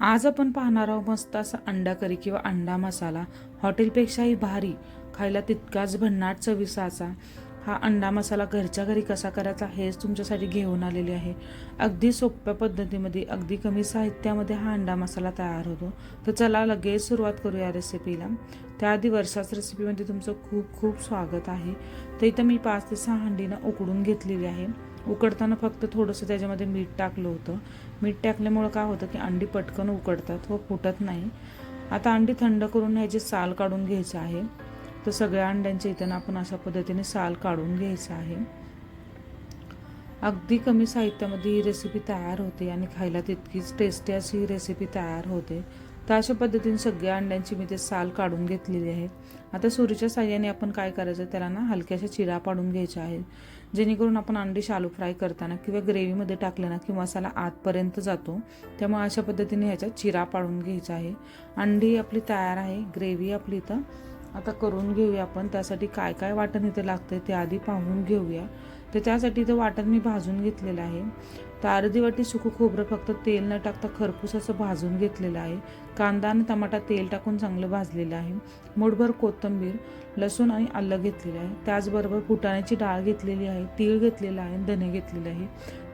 आज आपण पाहणार आहोत मस्त असा अंडा करी किंवा अंडा मसाला. हॉटेलपेक्षाही भारी. खायला तितकाच भन्नाट चविसाचा हा अंडा मसाला घरच्या घरी कसा करायचा हेच तुमच्यासाठी घेऊन आलेले आहे. अगदी सोप्या पद्धतीमध्ये अगदी कमी साहित्यामध्ये हा अंडा मसाला तयार होतो. तर चला लगेच सुरुवात करूया रेसिपीला त्याआधी वर्षाच रेसिपीमध्ये तुमचं खूप खूप स्वागत आहे. तर इथं मी पाच ते सहा अंडीनं उकडून घेतलेली आहे. उकडताना फक्त थोडंसं त्याच्यामध्ये मीठ टाकलं होतं. मीठ टाकल्यामुळं काय होतं की अंडी पटकन उकडतात व फुटत नाही. आता अंडी थंड करून ह्याची साल काढून घ्यायचं आहे. तर सगळ्या अंड्यांच्या इथं आपण अशा पद्धतीने साल काढून घ्यायचं आहे. अगदी कमी साहित्यामध्ये ही रेसिपी तयार होते आणि खायला तितकीच टेस्टी अशी ही रेसिपी तयार होते. तर अशा पद्धतीने सगळ्या अंड्यांची मी ते साल काढून घेतलेली आहे. आता सुरीच्या साह्याने आपण काय करायचं त्याला ना हलक्याशा चिरा पाडून घ्यायच्या आहेत. जेणेकरून आपण अंडी शालू फ्राय करताना किंवा ग्रेव्हीमध्ये टाकलं ना की मसाला आतपर्यंत जातो. त्यामुळे अशा पद्धतीने ह्याच्यात चिरा पाडून घ्यायचा आहे. अंडी आपली तयार आहे ग्रेव्ही आपली इथं. आता करून घेऊया आपण. त्यासाठी काय काय वाटण इथं लागतं ते आधी पाहून घेऊया. तर त्यासाठी ते वाटण मी भाजून घेतलेलं आहे. तर अर्धी वाटी सुकं खोबरं फक्त तेल न टाकता खरपूस असं भाजून घेतलेलं आहे. कांदा आणि टमाटा तेल टाकून चांगलं भाजलेलं आहे. मुठभर कोथिंबीर लसूण आणि आलं घेतलेलं आहे. त्याचबरोबर फुटाण्याची डाळ घेतलेली आहे तीळ घेतलेलं आहे धने घेतलेलं आहे.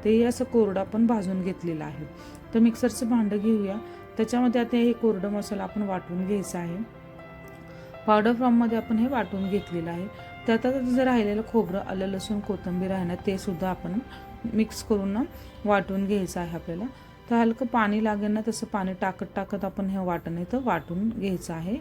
तेही असं कोरडा पण भाजून घेतलेलं आहे. तर मिक्सरचं भांडं घेऊया. त्याच्यामध्ये आता हे कोरडं मसाला आपण वाटून घ्यायचा आहे. पावडर फॉर्ममध्ये आपण हे वाटून घेतलेलं आहे. त्यात आता जर राहिलेलं खोबरं आलं लसूण कोथिंबीर आहे ना ते सुद्धा आपण मिक्स करून ना वाटून घ्यायचं आहे आपल्याला. तर हलकं पाणी लागेल ना तसं पाणी टाकत टाकत आपण हे वाटण इथं वाटून घ्यायचं आहे.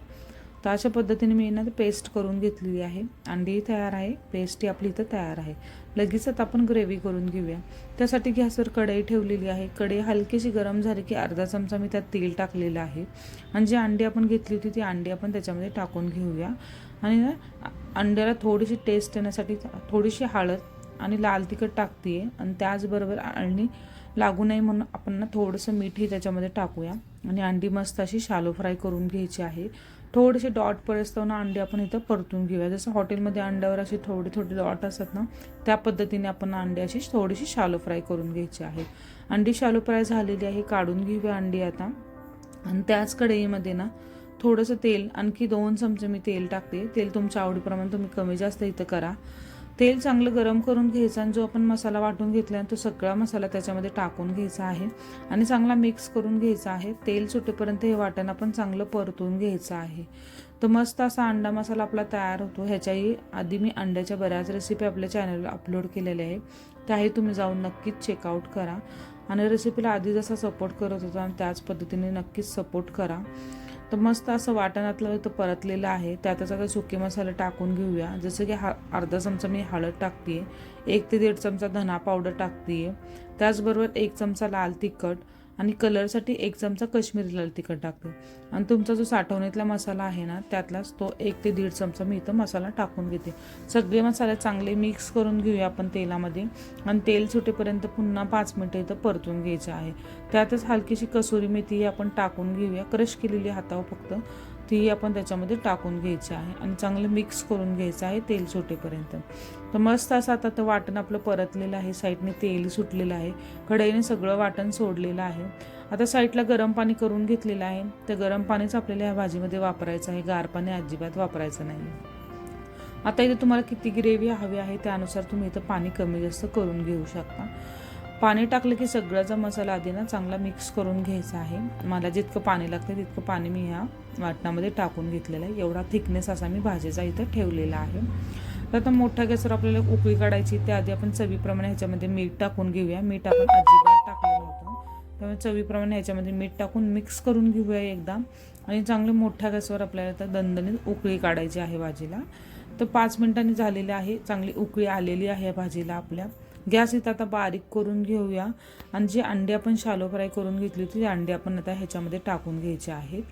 तर अशा पद्धतीने मी ना पेस्ट करून घेतलेली आहे. अंडी तयार आहे पेस्टही आपली इथं तयार आहे. लगेच आता आपण ग्रेव्ही करून घेऊया. त्यासाठी गॅसवर कढई ठेवलेली आहे. कढई हलकीशी गरम झाली की अर्धा चमचा मी त्यात तेल टाकलेलं आहे. आणि जी अंडी आपण घेतली होती ती अंडी आपण त्याच्यामध्ये टाकून घेऊया. आणि ना अंड्याला थोडीशी टेस्ट येण्यासाठी थोडीशी हळद आणि लाल तिखट टाकते आणि त्याचबरोबर अंडी लागू नये म्हणून आपण ना थोडंसं मीठही त्याच्यामध्ये टाकूया. आणि अंडी मस्त अशी शालो फ्राय करून घ्यायची आहे. थोडेसे डॉट परस्तवना अंडी आपण इथं परतून घेऊया. जसं हॉटेलमध्ये अंड्यावर अशी थोडी थोडी डॉट असतात ना त्या पद्धतीने आपण अंडी अशी थोडीशी शालो फ्राय करून घ्यायची आहे. अंडी शालो फ्राय झालेली आहे काढून घेऊया अंडी आता. आणि त्याच कढईमध्ये ना थोडंसं तेल आणखी दोन चमचे मी तेल टाकते. तेल तुमच्या आवडीप्रमाणे तुम्ही कमी जास्त इथं करा. तेल चांगलं गरम करून घ्यायचं आणि जो आपण मसाला वाटून घेतला तो सगळा मसाला त्याच्यामध्ये टाकून घ्यायचा आहे आणि चांगला मिक्स करून घ्यायचा आहे. तेल सुटेपर्यंत हे वाटण आपण चांगलं परतून घ्यायचं आहे. तर मस्त असा अंडा मसाला आपला तयार होतो. ह्याच्याही आधी मी अंड्याच्या बऱ्याच रेसिपी आपल्या चॅनलला अपलोड केलेल्या आहे त्याही तुम्ही जाऊन नक्कीच चेकआउट करा. आणि रेसिपीला आधी जसा सपोर्ट करत होता आणि त्याच पद्धतीने नक्कीच सपोर्ट करा. तर मस्त असं वाटणातलं तर परतलेलं आहे. त्यातच आता सुके मसाले टाकून घेऊया. जसं की हा अर्धा चमचा मी हळद टाकते एक ते दीड चमचा धना पावडर टाकते त्याचबरोबर एक चमचा लाल तिखट. आणि कलरसाठी एक चमचा कश्मीरी लाल तिखट टाकते. आणि तुमचा जो साठवणीतला मसाला आहे ना त्यातलाच तो एक ते दीड चमचा मी इथं मसाला टाकून घेते. सगळे मसाले चांगले मिक्स करून घेऊया आपण तेलामध्ये. आणि तेल सुटेपर्यंत पुन्हा पाच मिनटं इथं परतून घ्यायचं आहे. त्यातच हलकीशी कसुरी मेथी आपण टाकून घेऊया. क्रश केलेली हातावर फक्त. ती आपण त्याच्यामध्ये टाकून घ्यायची आहे आणि चांगलं मिक्स करून घ्यायचं आहे तेल सुटेपर्यंत. तर मस्त असं आता तर वाटण आपलं परतलेलं आहे साईडने तेल सुटलेलं आहे कढईने सगळं वाटण सोडलेलं आहे. आता साईडला गरम पाणी करून घेतलेलं आहे. तर गरम पाणीच आपल्याला ह्या भाजीमध्ये वापरायचं आहे. गार पाणी अजिबात वापरायचं नाही. आता इथे तुम्हाला किती ग्रेव्ही हवी आहे त्यानुसार तुम्ही इथं पाणी कमी जास्त करून घेऊ शकता. पाणी टाकलं की सगळ्याचा मसाला आधी ना चांगला मिक्स करून घ्यायचा आहे. मला जितकं पाणी लागतं तितकं पाणी मी ह्या वाटणामध्ये टाकून घेतलेलं आहे. एवढा थिकनेस असा मी भाजीचा इथं ठेवलेला आहे. तर आता मोठ्या गॅसवर आपल्याला उकळी काढायची त्याआधी आपण चवीप्रमाणे ह्याच्यामध्ये मीठ टाकून घेऊया. मीठ आपण अजिबात टाकलं होतं त्यामुळे चवीप्रमाणे ह्याच्यामध्ये मीठ टाकून मिक्स करून घेऊया एकदा. आणि चांगले मोठ्या गॅसवर आपल्याला तर दणदणीत उकळी काढायची आहे भाजीला. तर पाच मिनिटांनी झालेली आहे. चांगली उकळी आलेली आहे या भाजीला आपल्या. गॅस इथं आता बारीक करून घेऊया. आणि जी अंडी आपण शालो फ्राय करून घेतली होती ती अंडी आपण आता ह्याच्यामध्ये टाकून घ्यायची आहेत.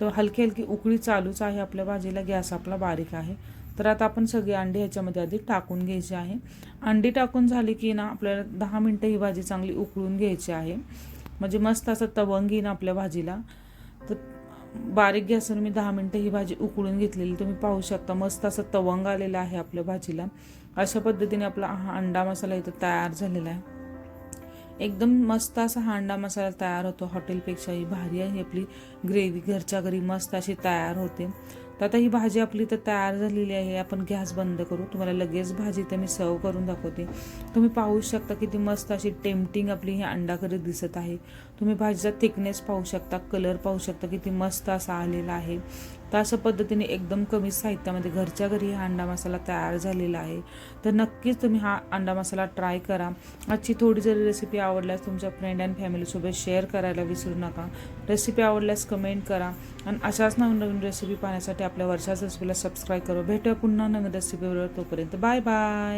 तर हलकी हलकी उकळी चालूच आहे आपल्या भाजीला गॅस आपला बारीक आहे. तर आता आपण सगळी अंडी ह्याच्यामध्ये आधी टाकून घ्यायची आहे. अंडी टाकून झाली की ना आपल्याला दहा मिनटं ही भाजी चांगली उकळून घ्यायची आहे. म्हणजे मस्त असं तवंग येईन आपल्या भाजीला. तर बारीक गॅसवर मी दहा मिनटं ही भाजी उकळून घेतलेली तुम्ही पाहू शकता मस्त असं तवंग आलेला आहे आपल्या भाजीला. अशा पद्धतीने आपला हा अंडा मसाला इथं तयार झालेला आहे. एकदम मस्त असा हा अंडा मसाला तयार होतो हॉटेलपेक्षाही भारी आहे आपली. ग्रेव्ही घरच्या घरी मस्त अशी तयार होते. तर आता ही भाजी आपली तर तयार झालेली आहे. आपण गॅस बंद करू. तुम्हाला लगेच भाजी तर मी सर्व करून दाखवते. तुम्ही पाहू शकता किती मस्त अशी टेम्पटिंग आपली ही अंडाकरी दिसत आहे. तुम्ही भाजीचा थिकनेस पाहू शकता. कलर पाहू शकता किती मस्त असा आलेला आहे. तर अशा पद्धतीने एकदम कमी साहित्यामध्ये घरच्या घरी हा अंडा मसाला तयार झालेला आहे. तर नक्कीच तुम्ही हा अंडा मसाला ट्राय करा. आजची थोडी जरी रेसिपी आवडल्यास तुमच्या फ्रेंड अँड फॅमिलीसोबत शेअर करायला विसरू नका. रेसिपी आवडल्यास कमेंट करा. आणि अशाच नवीन नवीन रेसिपी पाहण्यासाठी आपल्या वर्षाच रेसिपीला सबस्क्राईब करू. भेटूया पुन्हा नवीन रेसिपीवर तोपर्यंत बाय बाय